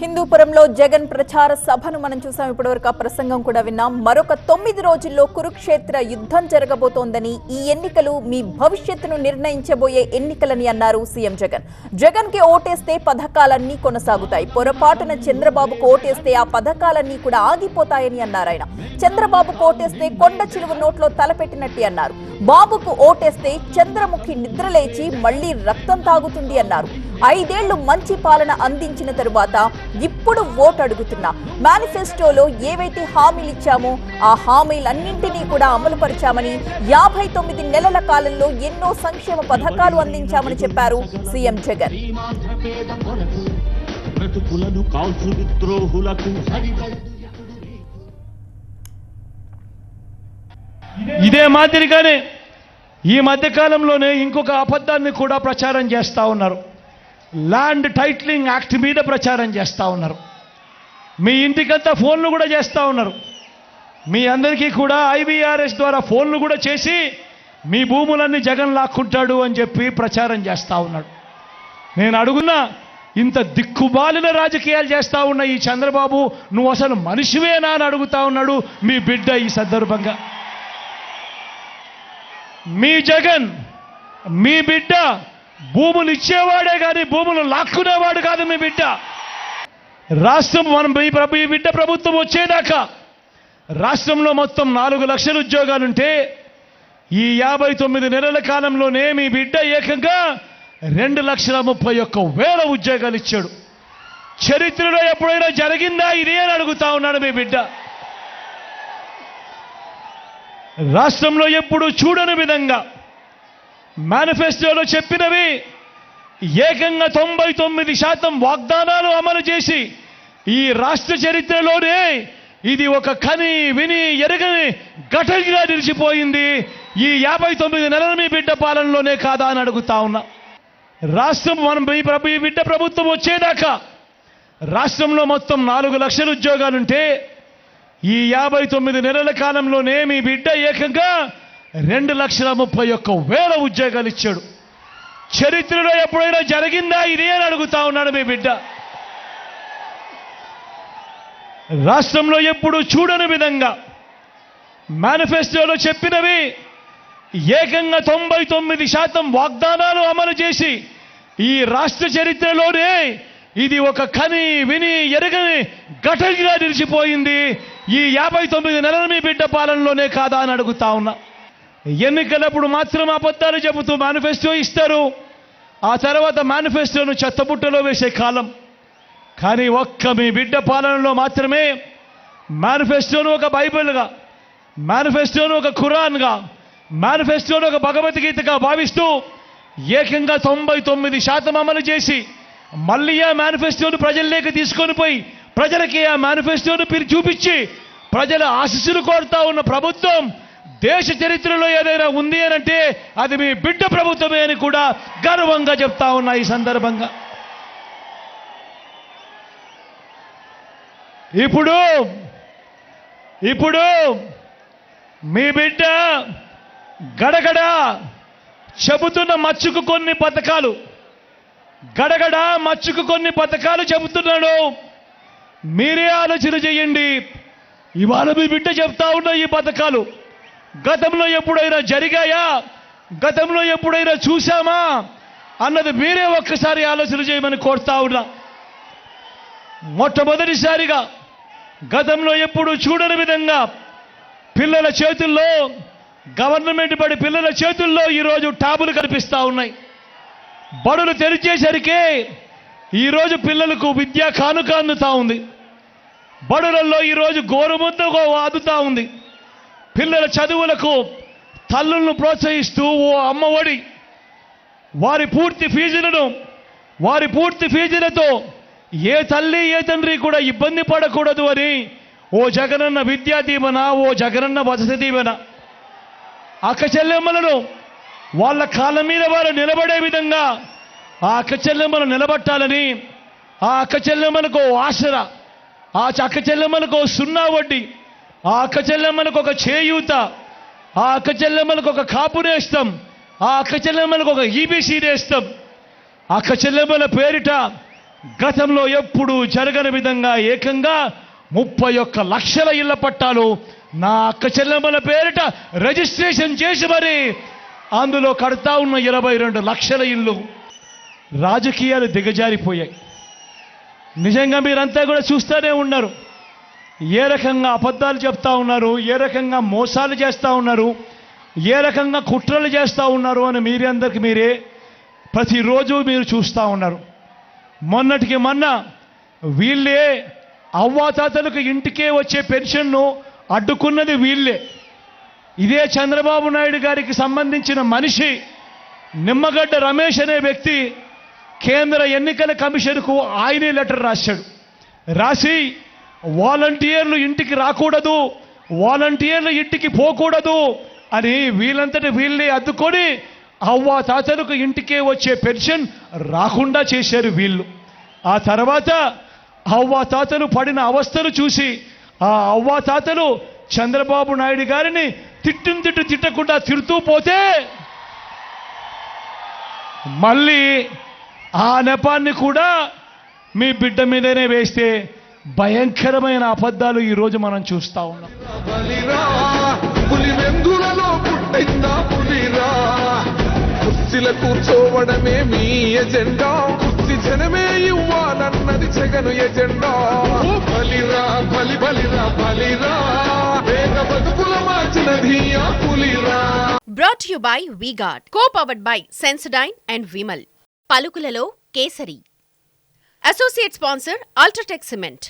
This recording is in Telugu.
హిందూపురంలో జగన్ ప్రచార సభను మనం చూసాం. ఇప్పటివరకు ఆ ప్రసంగం కూడా విన్నాం. మరొక తొమ్మిది రోజుల్లో కురుక్షేత్ర యుద్ధం జరగబోతోందని ఈ ఎన్నికలు మీ భవిష్యత్తును నిర్ణయించబోయే ఎన్నికలని అన్నారు సీఎం జగన్. జగన్కి ఓటేస్తే పథకాలన్నీ కొనసాగుతాయి. పొరపాటున చంద్రబాబుకు ఓటేస్తే ఆ పథకాలన్నీ కూడా ఆగిపోతాయని అన్నారు ఆయన. చంద్రబాబుకు ఓటేస్తే కొండ చిలువ నోట్లో తలపెట్టినట్టు అన్నారు. బాబుకు ఓటేస్తే చంద్రముఖి నిద్రలేచి మళ్ళీ రక్తం తాగుతుంది అన్నారు. ఐదేళ్ళు మంచి పాలన అందించిన తరువాత ఇప్పుడు ఓటు అడుగుతున్నా. మేనిఫెస్టోలో ఏవైతే హామీలు ఇచ్చామో ఆ హామీలన్నింటినీ కూడా అమలు పరిచామని యాభై తొమ్మిది నెలల కాలంలో ఎన్నో సంక్షేమ పథకాలు అందించామని చెప్పారు సీఎం జగన్. బ్రతుకులను కాల్చు విద్రోహులకు ఇదే మాదిరిగానే ఈ మధ్యకాలంలోనే ఇంకొక అబద్ధాన్ని కూడా ప్రచారం చేస్తూ ఉన్నారు. ల్యాండ్ టైట్లింగ్ యాక్ట్ మీద ప్రచారం చేస్తూ ఉన్నారు. మీ ఇంటికంతా ఫోన్లు కూడా చేస్తూ ఉన్నారు. మీ అందరికీ కూడా ఐవీఆర్ఎస్ ద్వారా ఫోన్లు కూడా చేసి మీ భూములన్నీ జగన్ లాక్కుంటాడు అని చెప్పి ప్రచారం చేస్తూ ఉన్నాడు. నేను అడుగున్నా ఇంత దిక్కుబాలిన రాజకీయాలు చేస్తూ ఉన్న ఈ చంద్రబాబు నువ్వు అసలు మనిషివేనా అని అడుగుతా ఉన్నాడు మీ బిడ్డ ఈ సందర్భంగా. మీ జగన్ మీ బిడ్డ భూములు ఇచ్చేవాడే కానీ భూములు లాక్కునేవాడు కాదు మీ బిడ్డ. రాష్ట్రం మనం ఈ ప్రభు ఈ బిడ్డ ప్రభుత్వం వచ్చేదాకా రాష్ట్రంలో మొత్తం నాలుగు లక్షల ఉద్యోగాలుంటే ఈ యాభై తొమ్మిది నెలల కాలంలోనే మీ బిడ్డ ఏకంగా రెండు లక్షల ముప్పై ఒక్క వేల ఉద్యోగాలు ఇచ్చాడు. చరిత్రలో ఎప్పుడైనా జరిగిందా ఇది అని అడుగుతా ఉన్నాడు మీ బిడ్డ. రాష్ట్రంలో ఎప్పుడు చూడని విధంగా మేనిఫెస్టోలో చెప్పినవి. ఏకంగా తొంభై తొమ్మిది శాతం వాగ్దానాలు అమలు చేసి ఈ రాష్ట్ర చరిత్రలోనే ఇది ఒక కని విని ఎరగని ఘటనగా నిలిచిపోయింది. ఈ యాభై తొమ్మిది నెలల మీ బిడ్డ పాలనలోనే కాదా అని అడుగుతా ఉన్నా. రాష్ట్రం మనం మీ ప్రభు ఈ బిడ్డ ప్రభుత్వం వచ్చేదాకా రాష్ట్రంలో మొత్తం నాలుగు లక్షల ఉద్యోగాలుంటే ఈ యాభై తొమ్మిది నెలల కాలంలోనే మీ బిడ్డ ఏకంగా రెండు లక్షల ముప్పై ఒక్క వేల ఉద్యోగాలు ఇచ్చాడు. చరిత్రలో ఎప్పుడైనా జరిగిందా? ఇదే అని అడుగుతా ఉన్నాడు మీ బిడ్డ. రాష్ట్రంలో ఎప్పుడు చూడని విధంగా మేనిఫెస్టోలో చెప్పినవి ఏకంగా తొంభై తొమ్మిది శాతం వాగ్దానాలు అమలు చేసి ఈ రాష్ట్ర చరిత్రలోనే ఇది ఒక కని విని ఎరగని ఘటనగా నిలిచిపోయింది. ఈ యాభై తొమ్మిది నెలల మీ బిడ్డ పాలనలోనే కాదా అని అడుగుతా ఉన్నా. ఎన్నికలప్పుడు మాత్రం అబద్ధాలు చెబుతూ మేనిఫెస్టో ఇస్తారు. ఆ తర్వాత మేనిఫెస్టోను చెత్తబుట్టలో వేసే కాలం. కానీ ఒక్క మీ బిడ్డ పాలనలో మాత్రమే మేనిఫెస్టోను ఒక బైబిల్గా మేనిఫెస్టోను ఒక ఖురాన్గా మేనిఫెస్టోను ఒక భగవద్గీతగా భావిస్తూ ఏకంగా తొంభై తొమ్మిది శాతం అమలు చేసి మళ్ళీ ఆ మేనిఫెస్టోను ప్రజల్లోకి తీసుకొని పోయి ప్రజలకి ఆ మేనిఫెస్టోను పిలి చూపించి ప్రజల ఆశీస్సులు కోరుతా ఉన్న ప్రభుత్వం దేశ చరిత్రలో ఏదైనా ఉంది అని అంటే అది మీ బిడ్డ ప్రభుత్వమే అని కూడా గర్వంగా చెప్తా ఉన్నా ఈ సందర్భంగా. ఇప్పుడు ఇప్పుడు మీ బిడ్డ గడగడ చెబుతున్న మచ్చుకు కొన్ని పథకాలు గడగడ మచ్చుకు కొన్ని పథకాలు చెబుతున్నాడు. మీరే ఆలోచన చేయండి. ఇవాళ మీ బిడ్డ చెప్తా ఉన్న ఈ పథకాలు గతంలో ఎప్పుడైనా జరిగాయా? గతంలో ఎప్పుడైనా చూశామా? అన్నది మీరే ఒక్కసారి ఆలోచన చేయమని కోరుతా ఉన్నా. మొట్టమొదటిసారిగా గతంలో ఎప్పుడు చూడని విధంగా పిల్లల చేతుల్లో గవర్నమెంట్ బడి పిల్లల చేతుల్లో ఈరోజు ట్యాబులు కనిపిస్తూ ఉన్నాయి. బడులు తెరిచేసరికి ఈరోజు పిల్లలకు విద్యా కానుక అందుతా ఉంది. బడులలో ఈరోజు గోరుముద్ద వాదుతూ ఉంది. పిల్లల చదువులకు తల్లులను ప్రోత్సహిస్తూ ఓ అమ్మఒడి. వారి పూర్తి ఫీజులను వారి పూర్తి ఫీజులతో ఏ తల్లి ఏ తండ్రి కూడా ఇబ్బంది పడకూడదు అని ఓ జగనన్న విద్యా దీవెన ఓ జగనన్న వసతి దీవెన. అక్క చెల్లెమ్మలను వాళ్ళ కాళ్ళ మీద వారు నిలబడే విధంగా ఆ అక్క చెల్లెమ్మలు నిలబట్టాలని ఆ అక్క చెల్లెమ్మలకు ఓ ఆసరా ఆ అక్క చెల్లెమ్మలకు ఓ సున్నా వడ్డీ ఆ అక్కచెల్లెమ్మలకు ఒక చేయూత ఆ అక్కచెల్లెమ్మలకు ఒక కాపు నేస్తాం ఆ అక్కచెల్లెమ్మలకు ఒక ఈబీసీ నేస్తాం. అక్కచెల్లెమ్మల పేరిట గతంలో ఎప్పుడూ జరగని విధంగా ఏకంగా ముప్పై ఒక్క లక్షల ఇళ్ళ పట్టాలు నా అక్క చెల్లెమ్మల పేరిట రిజిస్ట్రేషన్ చేసి మరి అందులో కడతా ఉన్న ఇరవై రెండు లక్షల ఇల్లు రాజకీయాలు దిగజారిపోయాయి. నిజంగా మీరంతా కూడా చూస్తూనే ఉన్నారు. ఏ రకంగా అబద్ధాలు చెప్తా ఉన్నారు ఏ రకంగా మోసాలు చేస్తూ ఉన్నారు ఏ రకంగా కుట్రలు చేస్తూ ఉన్నారు అని మీరే అందరికి మీరే ప్రతిరోజు మీరు చూస్తూ ఉన్నారు. మొన్నటికి మొన్న వీళ్ళే అవ్వాతాతలకు ఇంటికే వచ్చే పెన్షన్ను అడ్డుకున్నది వీళ్ళే. ఇదే చంద్రబాబు నాయుడు గారికి సంబంధించిన మనిషి నిమ్మగడ్డ రమేష్ అనే వ్యక్తి కేంద్ర ఎన్నికల కమిషన్కు ఆయనే లెటర్ రాశాడు. రాసి వాలంటీర్లు ఇంటికి రాకూడదు వాలంటీర్లు ఇంటికి పోకూడదు అని వీళ్ళంతటి వీళ్ళే అద్దుకొని అవ్వ తాతలకు ఇంటికే వచ్చే పెన్షన్ రాకుండా చేశారు వీళ్ళు. ఆ తర్వాత అవ్వ తాతలు పడిన అవస్థలు చూసి ఆ అవ్వ తాతలు చంద్రబాబు నాయుడు గారిని తిట్టిన తిట్టు తిట్టకుండా తిడుతూ పోతే మళ్ళీ ఆ నెపాన్ని కూడా మీ బిడ్డ మీదనే వేస్తే భయంకరమైన అబద్ధాలు ఈరోజు మనం చూస్తా ఉన్నాం. కుర్చీల కూర్చోవడమే మీ ఎజెండా. కుర్చీ జనమే ఇవ్వాలన్నది జగను ఎజెండా. బలిరా బలి బలిరా బలిరా. వేగ బతుకుల మార్చినది ఆ పులిరా. Brought you by VGuard co powered by Sensodyne and Vimal పలుకులలో kesari. Associate sponsor UltraTech cement